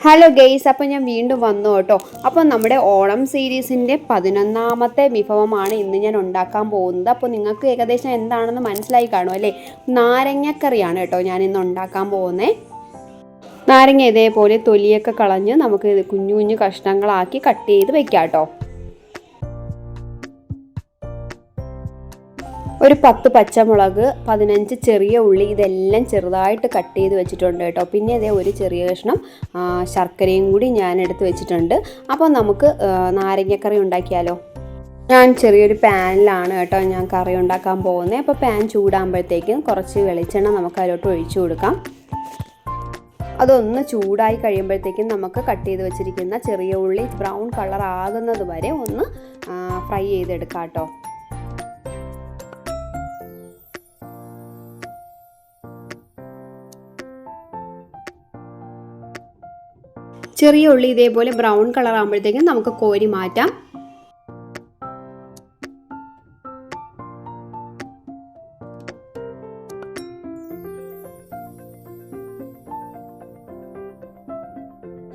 Hello guys അപ്പോൾ ഞാൻ വീണ്ടും വന്നു കേട്ടോ. അപ്പോൾ നമ്മുടെ ഓണം സീരീസിന്റെ പതിനൊന്നാമത്തെ വിഭവമാണ് ഇന്ന് ഞാൻ ഉണ്ടാക്കാൻ പോകുന്നത്. അപ്പോൾ നിങ്ങൾക്ക് ഏകദേശം എന്താണെന്ന് മനസ്സിലായി കാണും അല്ലേ? നാരങ്ങക്കറിയാണ് കേട്ടോ ഞാൻ ഇന്ന് ഉണ്ടാക്കാൻ പോകുന്നത് നാരങ്ങ ഇതേപോലെ തൊലിയൊക്കെ കളഞ്ഞ് നമുക്ക് കുഞ്ഞു കുഞ്ഞു കഷ്ണങ്ങളാക്കി കട്ട് ചെയ്ത് വെക്കാം കേട്ടോ. ഒരു പത്ത് പച്ചമുളക് പതിനഞ്ച് ചെറിയ ഉള്ളി ഇതെല്ലാം ചെറുതായിട്ട് കട്ട് ചെയ്ത് വെച്ചിട്ടുണ്ട് കേട്ടോ. പിന്നെ അതേ ഒരു ചെറിയ കഷ്ണം ശർക്കരയും കൂടി ഞാൻ എടുത്ത് വെച്ചിട്ടുണ്ട്. അപ്പോൾ നമുക്ക് നാരങ്ങക്കറി ഉണ്ടാക്കിയാലോ? ഞാൻ ചെറിയൊരു പാനിലാണ് കേട്ടോ ഞാൻ കറി ഉണ്ടാക്കാൻ പോകുന്നത്. അപ്പോൾ പാൻ ചൂടാകുമ്പോഴത്തേക്കും കുറച്ച് വെളിച്ചെണ്ണ നമുക്ക് അതിലോട്ട് ഒഴിച്ചു കൊടുക്കാം. അതൊന്ന് ചൂടായി കഴിയുമ്പോഴത്തേക്കും നമുക്ക് കട്ട് ചെയ്ത് വെച്ചിരിക്കുന്ന ചെറിയ ഉള്ളി ബ്രൗൺ കളർ ആകുന്നത് വരെ ഒന്ന് ഫ്രൈ ചെയ്തെടുക്കാം കേട്ടോ. ചെറിയ ഉള്ളി ഇതേപോലെ ബ്രൗൺ കളർ ആകുമ്പോഴത്തേക്കും നമുക്ക് കോരി മാറ്റാം.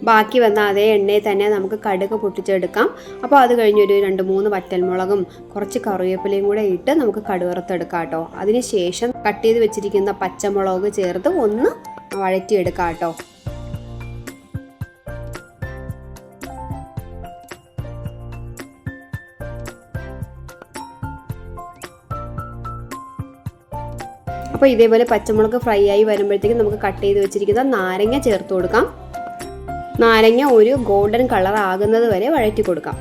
ബാക്കി വന്ന അതേ എണ്ണയിൽ തന്നെ നമുക്ക് കടുക് പൊട്ടിച്ചെടുക്കാം. അപ്പോൾ അത് കഴിഞ്ഞൊരു രണ്ട് മൂന്ന് വറ്റൽമുളകും കുറച്ച് കറിവേപ്പിലയും കൂടെ ഇട്ട് നമുക്ക് കടുവറുത്തെടുക്കാം കേട്ടോ. അതിന് ശേഷം കട്ട് ചെയ്ത് വെച്ചിരിക്കുന്ന പച്ചമുളക് ചേർത്ത് ഒന്ന് വഴറ്റിയെടുക്കാം കേട്ടോ. അപ്പോൾ ഇതേപോലെ പച്ചമുളക് ഫ്രൈ ആയി വരുമ്പോഴത്തേക്കും നമുക്ക് കട്ട് ചെയ്ത് വെച്ചിരിക്കുന്ന നാരങ്ങ ചേർത്ത് കൊടുക്കാം. നാരങ്ങ ഒരു ഗോൾഡൻ കളർ ആകുന്നത് വരെ വഴറ്റി കൊടുക്കാം.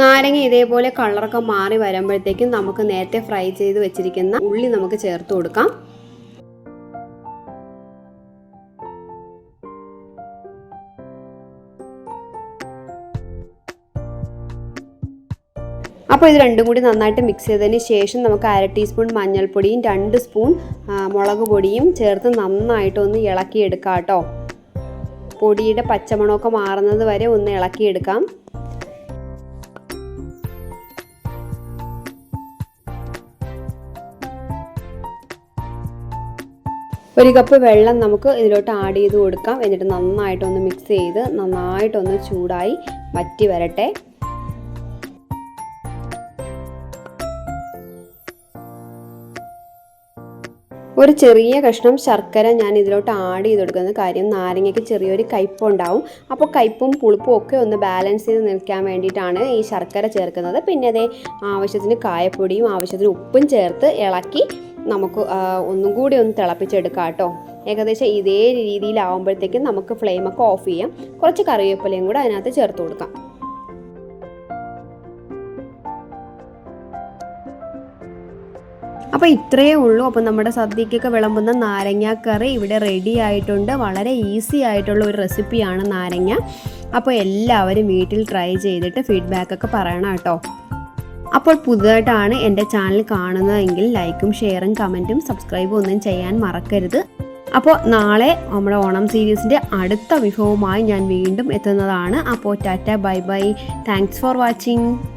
നാരങ്ങ ഇതേപോലെ കളറൊക്കെ മാറി വരുമ്പോഴത്തേക്കും നമുക്ക് നേരത്തെ ഫ്രൈ ചെയ്ത് വെച്ചിരിക്കുന്ന ഉള്ളി നമുക്ക് ചേർത്ത് കൊടുക്കാം. അപ്പോൾ ഇത് രണ്ടും കൂടി നന്നായിട്ട് മിക്സ് ചെയ്തതിന് ശേഷം നമുക്ക് അര ടീസ്പൂൺ മഞ്ഞൾപ്പൊടിയും രണ്ട് സ്പൂൺ മുളക് പൊടിയും ചേർത്ത് നന്നായിട്ടൊന്ന് ഇളക്കിയെടുക്കാം കേട്ടോ. പൊടിയുടെ പച്ചമണമൊക്കെ മാറുന്നത് വരെ ഒന്ന് ഇളക്കിയെടുക്കാം. ഒരു കപ്പ് വെള്ളം നമുക്ക് ഇതിലോട്ട് ആഡ് ചെയ്ത് കൊടുക്കാം. എന്നിട്ട് നന്നായിട്ടൊന്ന് മിക്സ് ചെയ്ത് നന്നായിട്ടൊന്ന് ചൂടായി വറ്റി വരട്ടെ. ഒരു ചെറിയ കഷ്ണം ശർക്കര ഞാൻ ഇതിലോട്ട് ആഡ് ചെയ്ത് കൊടുക്കുന്ന കാര്യം നാരങ്ങയ്ക്ക് ചെറിയൊരു കയ്പുണ്ടാവും അപ്പോൾ കയ്പും പുളിപ്പും ഒക്കെ ഒന്ന് ബാലൻസ് ചെയ്ത് നിൽക്കാൻ വേണ്ടിയിട്ടാണ് ഈ ശർക്കര ചേർക്കുന്നത്. പിന്നെ അതേ ആവശ്യത്തിന് കായപ്പൊടിയും ആവശ്യത്തിന് ഉപ്പും ചേർത്ത് ഇളക്കി നമുക്ക് ഒന്നും കൂടി ഒന്ന് തിളപ്പിച്ചെടുക്കാം കേട്ടോ. ഏകദേശം ഇതേ രീതിയിലാവുമ്പോഴത്തേക്കും നമുക്ക് ഫ്ലെയിമൊക്കെ ഓഫ് ചെയ്യാം. കുറച്ച് കറിവേപ്പിലയും കൂടെ അതിനകത്ത് ചേർത്ത് കൊടുക്കാം. അപ്പോൾ ഇത്രയേ ഉള്ളൂ. അപ്പോൾ നമ്മുടെ സദ്യക്കൊക്കെ വിളമ്പുന്ന നാരങ്ങാക്കറി ഇവിടെ റെഡി ആയിട്ടുണ്ട്. വളരെ ഈസി ആയിട്ടുള്ള ഒരു റെസിപ്പിയാണ് നാരങ്ങ. അപ്പോൾ എല്ലാവരും വീട്ടിൽ ട്രൈ ചെയ്തിട്ട് ഫീഡ്ബാക്കൊക്കെ പറയണം കേട്ടോ. അപ്പോൾ പുതുതായിട്ടാണ് എന്റെ ചാനൽ കാണുന്നതെങ്കിൽ ലൈക്കും ഷെയറും കമന്റും സബ്സ്ക്രൈബും ഒന്നും ചെയ്യാൻ മറക്കരുത്. അപ്പോൾ നാളെ നമ്മുടെ ഓണം സീരീസിന്റെ അടുത്ത വിഭവമായി ഞാൻ വീണ്ടും എത്തുന്നതാണ്. അപ്പോൾ tata bye bye. Thanks for watching